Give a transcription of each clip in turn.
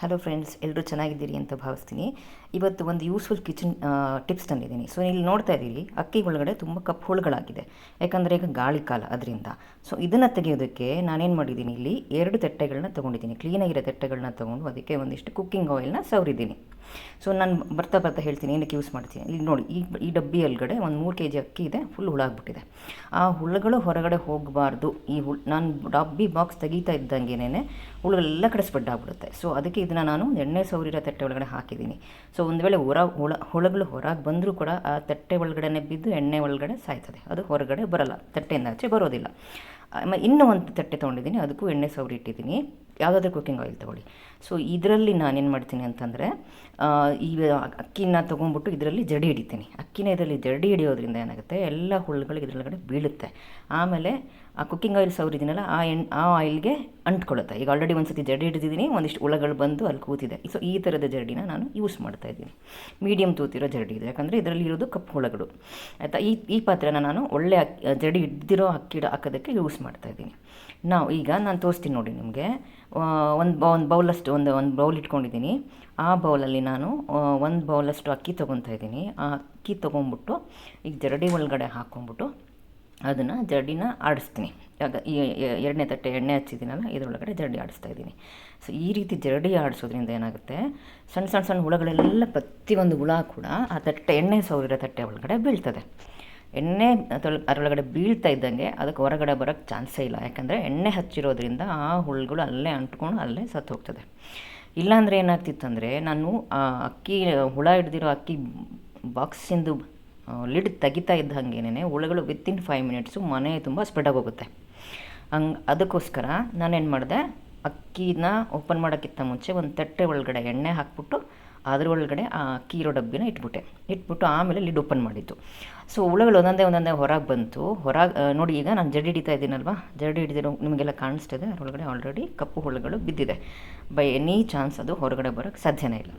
Hello friends ಎಲ್ಲರೂ ಚೆನ್ನಾಗಿದ್ದೀರಿ ಅಂತ ಭಾವಿಸ್ತೀನಿ. ಇವತ್ತು ಒಂದು ಯೂಸ್ಫುಲ್ ಕಿಚನ್ ಟಿಪ್ಸ್ ತಂದಿದ್ದೀನಿ. ಸೊ ಇಲ್ಲಿ ನೋಡ್ತಾ ಇದ್ದೀರಿ, ಅಕ್ಕಿ ಒಳಗಡೆ ತುಂಬ ಕಪ್ಪು ಹುಳುಗಳಾಗಿದೆ. ಯಾಕಂದರೆ ಈಗ ಗಾಳಿ ಕಾಲ ಅದರಿಂದ. ಸೊ ಇದನ್ನು ತೆಗೆಯೋದಕ್ಕೆ ನಾನೇನು ಮಾಡಿದ್ದೀನಿ, ಇಲ್ಲಿ ಎರಡು ತಟ್ಟೆಗಳನ್ನ ತೊಗೊಂಡಿದ್ದೀನಿ. ಕ್ಲೀನಾಗಿರೋ ತಟ್ಟೆಗಳನ್ನ ತೊಗೊಂಡು ಅದಕ್ಕೆ ಒಂದಿಷ್ಟು ಕುಕ್ಕಿಂಗ್ ಆಯಿಲ್ನ ಸವರಿದ್ದೀನಿ. ಸೊ ನಾನು ಬರ್ತಾ ಬರ್ತಾ ಹೇಳ್ತೀನಿ, ಏನಕ್ಕೆ ಯೂಸ್ ಮಾಡ್ತೀನಿ. ಇಲ್ಲಿ ನೋಡಿ, ಈ ಈ ಡಬ್ಬಿ ಒಳಗಡೆ ಒಂದು ಮೂರು ಕೆ ಜಿ ಅಕ್ಕಿ ಇದೆ ಫುಲ್ ಹುಳಾಗ್ಬಿಟ್ಟಿದೆ ಆ ಹುಳುಗಳು ಹೊರಗಡೆ ಹೋಗಬಾರ್ದು. ಈ ಹುಳು, ನಾನು ಡಬ್ಬಿ ಬಾಕ್ಸ್ ತೆಗೀತಾ ಇದ್ದಂಗೆನೇ ಹುಳುಗಳೆಲ್ಲ ಕಡೆ ಸ್ಪ್ರೆಡ್ ಆಗಿಬಿಡುತ್ತೆ. ಸೊ ಅದಕ್ಕೆ ಇದನ್ನು ನಾನು ಎಣ್ಣೆ ಸೌರಿರೋ ತಟ್ಟೆ ಒಳಗಡೆ ಹಾಕಿದ್ದೀನಿ. ಸೊ ಒಂದು ವೇಳೆ ಹೊರ ಹುಳ ಹುಳಗಳು ಹೊರಗೆ ಬಂದರೂ ಕೂಡ ಆ ತಟ್ಟೆ ಒಳಗಡೆ ಬಿದ್ದು ಎಣ್ಣೆ ಒಳಗಡೆ ಸಾಯ್ತದೆ. ಅದು ಹೊರಗಡೆ ಬರಲ್ಲ. ತಟ್ಟೆಯಿಂದ ಆಚೆ ಬರೋದಿಲ್ಲ. ಇನ್ನೂ ಒಂದು ತಟ್ಟೆ ತೊಗೊಂಡಿದ್ದೀನಿ, ಅದಕ್ಕೂ ಎಣ್ಣೆ ಸವರಿ ಇಟ್ಟಿದ್ದೀನಿ. ಯಾವುದಾದ್ರೂ ಕುಕ್ಕಿಂಗ್ ಆಯಿಲ್ ತೊಗೊಳ್ಳಿ. ಸೊ ಇದರಲ್ಲಿ ನಾನೇನು ಮಾಡ್ತೀನಿ ಅಂತಂದರೆ ಈ ಅಕ್ಕಿನ ತೊಗೊಂಡ್ಬಿಟ್ಟು ಇದರಲ್ಲಿ ಜಡಿ ಹಿಡಿತೀನಿ. ಅಕ್ಕಿನ ಇದರಲ್ಲಿ ಜಡಿ ಹಿಡಿಯೋದ್ರಿಂದ ಏನಾಗುತ್ತೆ, ಎಲ್ಲ ಹುಳುಗಳು ಇದರೊಳಗಡೆ ಬೀಳುತ್ತೆ. ಆಮೇಲೆ ಆ ಕುಕ್ಕಿಂಗ್ ಆಯಿಲ್ ಸವರಿದ್ದೀನಲ್ಲ ಆ ಎಣ್, ಆ ಆಯಿಲ್ಗೆ ಅಂಟ್ಕೊಳ್ಳುತ್ತೆ. ಈಗ ಆಲ್ರೆಡಿ ಒಂದು ಸತಿ ಜಡಿ ಹಿಡಿದಿದ್ದೀನಿ, ಒಂದಿಷ್ಟು ಹುಳಗಳು ಬಂದು ಅಲ್ಲಿ ಕೂತಿದೆ. ಸೊ ಈ ಥರದ ಜರಡಿನ ನಾನು ಯೂಸ್ ಮಾಡ್ತಾ ಇದ್ದೀನಿ. ಮೀಡಿಯಮ್ ತೂತಿರೋ ಜರಡಿ ಇದೆ. ಯಾಕಂದರೆ ಇದರಲ್ಲಿ ಇರೋದು ಕಪ್ಪು ಹುಳಗಳು. ಆಯಿತಾ? ಈ ಈ ಪಾತ್ರೆನ ನಾನು ಒಳ್ಳೆ ಅಕ್ಕಿ ಜರಡಿ ಹಿಡ್ದಿರೋ ಅಕ್ಕಿ ಹಾಕೋದಕ್ಕೆ ಯೂಸ್ ಮಾಡ್ತಾ ಇದ್ದೀನಿ ನಾವು ಈಗ ನಾನು ತೋರಿಸ್ತೀನಿ ನೋಡಿ ನಿಮಗೆ. ಒಂದು ಒಂದು ಬೌಲಷ್ಟು ಒಂದು ಒಂದು ಬೌಲ್ ಇಟ್ಕೊಂಡಿದ್ದೀನಿ. ಆ ಬೌಲಲ್ಲಿ ನಾನು ಒಂದು ಬೌಲಷ್ಟು ಅಕ್ಕಿ ತೊಗೊತಾ ಇದ್ದೀನಿ ಆ ಅಕ್ಕಿ ತೊಗೊಂಬಿಟ್ಟು, ಈಗ ಜರಡಿ ಒಳಗಡೆ ಹಾಕ್ಕೊಂಬಿಟ್ಟು ಅದನ್ನು ಜರಡಿನ ಆಡಿಸ್ತೀನಿ. ಆಗ ಎರಡನೇ ತಟ್ಟೆ ಎಣ್ಣೆ ಹಚ್ಚಿದ್ದೀನಲ್ಲ, ಇದರೊಳಗಡೆ ಜರಡಿ ಆಡಿಸ್ತಾ ಇದ್ದೀನಿ ಸೊ ಈ ರೀತಿ ಜರಡಿ ಆಡಿಸೋದ್ರಿಂದ ಏನಾಗುತ್ತೆ? ಸಣ್ಣ ಸಣ್ಣ ಸಣ್ಣ ಹುಳಗಳೆಲ್ಲ ಪ್ರತಿಯೊಂದು ಹುಳ ಕೂಡ ಆ ತಟ್ಟೆ, ಎಣ್ಣೆ ಸೌರಿರೋ ತಟ್ಟೆ ಒಳಗಡೆ ಬೀಳ್ತದೆ. ಎಣ್ಣೆ ಅದರೊಳಗಡೆ ಬೀಳ್ತಾ ಇದ್ದಂಗೆ ಅದಕ್ಕೆ ಹೊರಗಡೆ ಬರೋಕ್ಕೆ ಚಾನ್ಸೇ ಇಲ್ಲ. ಯಾಕಂದರೆ ಎಣ್ಣೆ ಹಚ್ಚಿರೋದ್ರಿಂದ ಆ ಹುಳುಗಳು ಅಲ್ಲೇ ಅಂಟ್ಕೊಂಡು ಅಲ್ಲೇ ಸತ್ತು ಹೋಗ್ತದೆ. ಇಲ್ಲಾಂದರೆ ಏನಾಗ್ತಿತ್ತಂದರೆ ನಾನು ಅಕ್ಕಿ, ಹುಳ ಹಿಡ್ದಿರೋ ಅಕ್ಕಿ ಬಾಕ್ಸಿಂದು ಲಿಡ್ ತೆಗಿತಾ ಇದ್ದ ಹಾಗೇನೆ ಹುಳುಗಳು ವಿತಿನ್ ಫೈವ್ ಮಿನಿಟ್ಸು ಮನೆ ತುಂಬ ಸ್ಪ್ರೆಡ್ ಆಗೋಗುತ್ತೆ. ಹಂಗೆ, ಅದಕ್ಕೋಸ್ಕರ ನಾನೇನು ಮಾಡಿದೆ ಅಕ್ಕಿನ ಓಪನ್ ಮಾಡೋಕ್ಕಿಂತ ಮುಂಚೆ ಒಂದು ತಟ್ಟೆ ಒಳಗಡೆ ಎಣ್ಣೆ ಹಾಕ್ಬಿಟ್ಟು ಅದ್ರ ಒಳಗಡೆ ಆ ಅಕ್ಕಿ ಇರೋ ಡಬ್ಬಿನ ಇಟ್ಬಿಟ್ಟೆ. ಇಟ್ಬಿಟ್ಟು ಆಮೇಲೆ ಲಿಡ್ ಓಪನ್ ಮಾಡಿದ್ದು. ಸೊ ಹುಳುಗಳು ಒಂದೊಂದೇ ಒಂದೊಂದೇ ಹೊರಗೆ ಬಂತು. ಹೊರಗೆ ನೋಡಿ ಈಗ ನಾನು ಜಡಿ ಹಿಡಿತಾ ಇದ್ದೀನಲ್ವಾ? ಜಡಿ ಹಿಡಿದಿರೋ ನಿಮಗೆಲ್ಲ ಕಾಣಿಸ್ತಿದೆ. ಅದರೊಳಗಡೆ ಆಲ್ರೆಡಿ ಕಪ್ಪು ಹುಳುಗಳು ಬಿದ್ದಿದೆ. ಬೈ ಎನಿ ಚಾನ್ಸ್ ಅದು ಹೊರಗಡೆ ಬರೋಕ್ಕೆ ಸಾಧ್ಯನೇ ಇಲ್ಲ.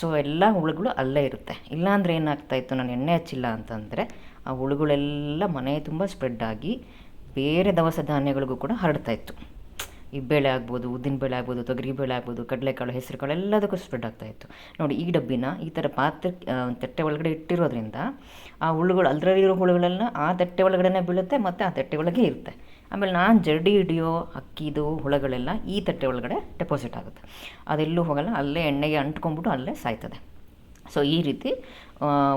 ಸೊ ಎಲ್ಲ ಹುಳುಗಳು ಅಲ್ಲೇ ಇರುತ್ತೆ. ಇಲ್ಲಾಂದರೆ ಏನಾಗ್ತಾಯಿತ್ತು ನಾನು ಎಣ್ಣೆ ಹಚ್ಚಿಲ್ಲ ಅಂತಂದರೆ ಆ ಹುಳುಗಳೆಲ್ಲ ಮನೆ ತುಂಬ ಸ್ಪ್ರೆಡ್ ಆಗಿ ಬೇರೆ ದವಸ ಧಾನ್ಯಗಳಿಗೂ ಕೂಡ ಹರಡ್ತಾಯಿತ್ತು ಈ ಬೇಳೆ ಆಗ್ಬೋದು, ಉದ್ದಿನ ಬೇಳೆ ಆಗ್ಬೋದು ತೊಗರಿ ಬೇಳೆ ಆಗ್ಬೋದು, ಕಡಲೆಕಾಳು, ಹೆಸರುಕಾಳು ಎಲ್ಲದಕ್ಕೂ ಸ್ಪ್ರೆಡ್ ಆಗ್ತಾಯಿತ್ತು ನೋಡಿ, ಈ ಡಬ್ಬಿನ ಈ ಥರ ಪಾತ್ರೆ ತಟ್ಟೆ ಒಳಗಡೆ ಇಟ್ಟಿರೋದ್ರಿಂದ ಆ ಹುಳುಗಳು ಅದರಲ್ಲಿರೋ ಹುಳುಗಳೆಲ್ಲ ಆ ತಟ್ಟೆ ಒಳಗಡೆನೇ ಬೀಳುತ್ತೆ, ಮತ್ತು ಆ ತಟ್ಟೆ ಒಳಗೆ ಇರುತ್ತೆ. ಆಮೇಲೆ ನಾನು ಜರಡಿ ಹಿಡಿಯೋ ಅಕ್ಕಿದು ಹುಳಗಳೆಲ್ಲ ಈ ತಟ್ಟೆ ಒಳಗಡೆ ಡೆಪಾಸಿಟ್ ಆಗುತ್ತೆ. ಅದೆಲ್ಲೂ ಹೋಗಲ್ಲ, ಅಲ್ಲೇ ಎಣ್ಣೆಗೆ ಅಂಟ್ಕೊಂಬಿಟ್ಟು ಅಲ್ಲೇ ಸಾಯ್ತದೆ. ಸೊ ಈ ರೀತಿ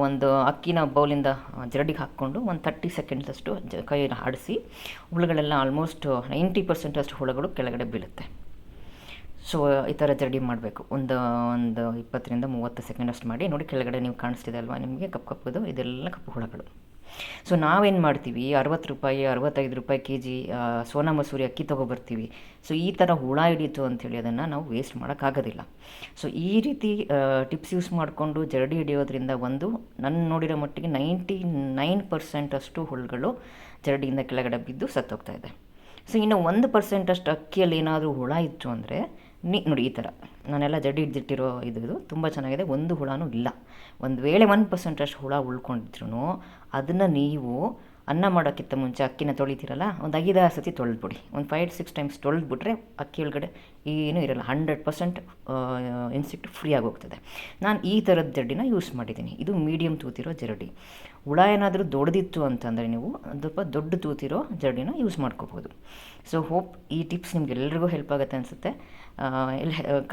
ಒಂದು ಅಕ್ಕಿನ ಬೌಲಿಂದ ಜರಡಿಗೆ ಹಾಕ್ಕೊಂಡು ಒಂದು ತರ್ಟಿ ಸೆಕೆಂಡ್ಸಷ್ಟು ಜ ಕೈಯಲ್ಲಿ ಆಡಿಸಿ, ಹುಳುಗಳೆಲ್ಲ ಆಲ್ಮೋಸ್ಟ್ ನೈಂಟಿ ಪರ್ಸೆಂಟಷ್ಟು ಹುಳುಗಳು ಕೆಳಗಡೆ ಬೀಳುತ್ತೆ. ಸೊ ಈ ಥರ ಜರಡಿ ಮಾಡಬೇಕು. ಒಂದು ಒಂದು ಇಪ್ಪತ್ತರಿಂದ ಮೂವತ್ತು ಸೆಕೆಂಡ್ ಅಷ್ಟು ಮಾಡಿ, ನೋಡಿ ಕೆಳಗಡೆ ನೀವು ಕಾಣಿಸ್ತಿದೆ ಅಲ್ವಾ ನಿಮಗೆ ಕಪ್ಪು ಕಪ್ಪದು, ಇದೆಲ್ಲ ಕಪ್ಪು ಹುಳುಗಳು. ಸೊ ನಾವೇನು ಮಾಡ್ತೀವಿ? ಅರವತ್ತು ರೂಪಾಯಿ, ಅರವತ್ತೈದು ರೂಪಾಯಿ ಕೆ ಜಿ ಸೋನಾ ಮಸೂರಿ ಅಕ್ಕಿ ತೊಗೊಬರ್ತೀವಿ. ಸೊ ಈ ಥರ ಹುಳ ಹಿಡೀತು ಅಂಥೇಳಿ ಅದನ್ನು ನಾವು ವೇಸ್ಟ್ ಮಾಡೋಕ್ಕಾಗೋದಿಲ್ಲ. ಸೊ ಈ ರೀತಿ ಟಿಪ್ಸ್ ಯೂಸ್ ಮಾಡಿಕೊಂಡು ಜರಡಿ ಹಿಡಿಯೋದ್ರಿಂದ ಒಂದು ನನ್ನ ನೋಡಿರೋ ಮಟ್ಟಿಗೆ ನೈಂಟಿ ನೈನ್ ಪರ್ಸೆಂಟ್ ಅಷ್ಟು ಹುಳುಗಳು ಜರಡಿಯಿಂದ ಕೆಳಗಡೆ ಬಿದ್ದು ಸತ್ತೋಗ್ತಾ ಇದೆ. ಸೊ ಇನ್ನು ಒಂದು ಪರ್ಸೆಂಟಷ್ಟು ಅಕ್ಕಿಯಲ್ಲಿ ಏನಾದರೂ ಹುಳ ಇತ್ತು ಅಂದರೆ ನೀ ನೋಡಿ ಈ ಥರ. ನಾನೆಲ್ಲ ಜಡಿ ಹಿಡ್ದಿಟ್ಟಿರೋ ಇದು ಇದು ತುಂಬ ಚೆನ್ನಾಗಿದೆ. ಒಂದು ಹುಳನೂ ಇಲ್ಲ. ಒಂದು ವೇಳೆ ಒನ್ ಪರ್ಸೆಂಟಷ್ಟು ಹುಳ ಉಳ್ಕೊಂಡಿದ್ರು ಅದನ್ನು ನೀವು ಅನ್ನ ಮಾಡೋಕ್ಕಿಂತ ಮುಂಚೆ ಅಕ್ಕಿನ ತೊಳಿತೀರಲ್ಲ, ಒಂದು ಐದಾರು ಸತಿ ತೊಳೆದ್ಬಿಡಿ. ಒಂದು ಫೈವ್ ಸಿಕ್ಸ್ ಟೈಮ್ಸ್ ತೊಳೆದ್ಬಿಟ್ರೆ ಅಕ್ಕಿ ಒಳಗಡೆ ಏನು ಇರಲ್ಲ ಹಂಡ್ರೆಡ್ ಪರ್ಸೆಂಟ್ ಇನ್ಸೆಕ್ಟ್ ಫ್ರೀ ಆಗೋಗ್ತದೆ. ನಾನು ಈ ಥರದ ಜರಡಿನ ಯೂಸ್ ಮಾಡಿದ್ದೀನಿ. ಇದು ಮೀಡಿಯಮ್ ತೂತಿರೋ ಜರಡಿ. ಹುಳ ಏನಾದರೂ ದೊಡ್ಡದಿತ್ತು ಅಂತಂದರೆ ನೀವು ಸ್ವಲ್ಪ ದೊಡ್ಡ ತೂತಿರೋ ಜರಡಿನ ಯೂಸ್ ಮಾಡ್ಕೋಬೋದು ಸೊ ಹೋಪ್ ಈ ಟಿಪ್ಸ್ ನಿಮ್ಗೆಲ್ರಿಗೂ ಹೆಲ್ಪ್ ಆಗುತ್ತೆ ಅನಿಸುತ್ತೆ. ಕಮ್